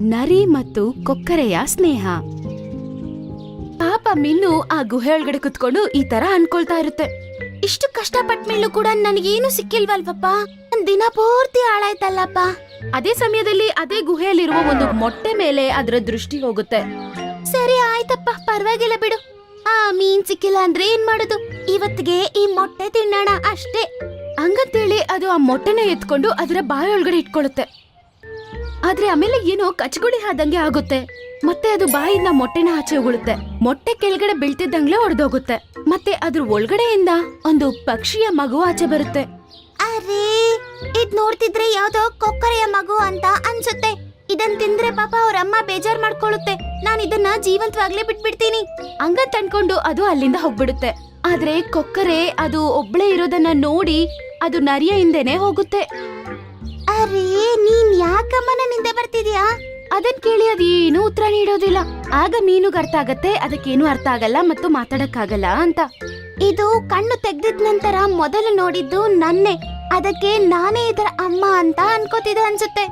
ನರಿ ಮತ್ತು ಕೊಕ್ಕರೆಯ ಸ್ನೇಹ. ಪಾಪ ಮಿನ್ನು ಆ ಗುಹೆ ಒಳಗಡೆ ಕುತ್ಕೊಂಡು ಈ ತರ ಅನ್ಕೊಳ್ತಾ ಇರುತ್ತೆ. ಇಷ್ಟು ಕಷ್ಟಪಟ್ಟ ಮಿಲ್ಲು ಕೂಡ ನನಗೇನು ಸಿಕ್ಕಿಲ್ವಲ್ವಪ್ಪ? ದಿನ ಪೂರ್ತಿ ಹಾಳಾಯ್ತಲ್ಲಪ್ಪ? ಅದೇ ಸಮಯದಲ್ಲಿ ಅದೇ ಗುಹೆಯಲ್ಲಿರುವ ಒಂದು ಮೊಟ್ಟೆ ಮೇಲೆ ಅದರ ದೃಷ್ಟಿ ಹೋಗುತ್ತೆ. ಸರಿ ಆಯ್ತಪ್ಪ, ಪರವಾಗಿಲ್ಲ ಬಿಡು. ಆ ಮೀನ್ ಸಿಕ್ಕಿಲ್ಲ ಅಂದ್ರೆ ಏನ್ ಮಾಡೋದು? ಇವತ್ತಿಗೆ ಈ ಮೊಟ್ಟೆ ತಿನ್ನೋಣ ಅಷ್ಟೇ. ಹಂಗಂತೇಳಿ ಅದು ಆ ಮೊಟ್ಟೆನ ಎತ್ಕೊಂಡು ಅದರ ಬಾಯಿ ಒಳಗಡೆ ಇಟ್ಕೊಳ್ಳುತ್ತೆ. ಆದ್ರೆ ಆಮೇಲೆ ಏನೋ ಕಚ್ಗುಳಿ ಆದಂಗೆ ಆಗುತ್ತೆ. ಮತ್ತೆ ಅದು ಬಾಯಿಂದ ಮೊಟ್ಟೆನ ಆಚೆ ಉಗುಳುತ್ತೆ. ಮೊಟ್ಟೆ ಕೆಳಗಡೆ ಬೀಳ್ತಿದ್ದಂಗ್ಲೇ ಒಡೆದೋಗುತ್ತೆ. ಮತ್ತೆ ಅದ್ರ ಒಳಗಡೆಯಿಂದ ಒಂದು ಪಕ್ಷಿಯ ಮಗು ಆಚೆ ಬರುತ್ತೆ. ಅರೇ ಇದ್ ನೋಡ್ತಿದ್ರೆ ಯಾವ್ದೋ ಕೊಕ್ಕರೆಯ ಮಗು ಅಂತ ಅನ್ಸುತ್ತೆ. ಇದನ್ ತಿಂದ್ರೆ ಪಾಪ ಅವ್ರ ಅಮ್ಮ ಬೇಜಾರ್ ಮಾಡ್ಕೊಳ್ಳುತ್ತೆ. ನಾನ್ ಇದನ್ನ ಜೀವಂತವಾಗ್ಲೇ ಬಿಟ್ಬಿಡ್ತೀನಿ. ಹಂಗ ಅನ್ಕೊಂಡು ಅದು ಅಲ್ಲಿಂದ ಹೋಗ್ಬಿಡುತ್ತೆ. ಆದ್ರೆ ಕೊಕ್ಕರೆ ಅದು ಒಬ್ಳೆ ಇರೋದನ್ನ ನೋಡಿ ಅದು ನರಿಯ ಹಿಂದೆನೆ ಹೋಗುತ್ತೆ. ಅರೇ ಬರ್ತಿದ್ಯಾ ಅದನ್ ಕೇಳಿ ಅದೇನು ಉತ್ತರ ನೀಡೋದಿಲ್ಲ. ಆಗ ಮೀನುಗ್ ಅರ್ಥ ಆಗತ್ತೆ, ಅದಕ್ಕೇನು ಅರ್ಥ ಆಗಲ್ಲ ಮತ್ತು ಮಾತಾಡಕ್ಕಾಗಲ್ಲ ಅಂತ. ಇದು ಕಣ್ಣು ತೆಗ್ದಿದ ನಂತರ ಮೊದಲು ನೋಡಿದ್ದು ನನ್ನೇ. ಅದಕ್ಕೆ ನಾನೇ ಇದರ ಅಮ್ಮ ಅಂತ ಅನ್ಕೋತಿದೆ ಅನ್ಸುತ್ತೆ.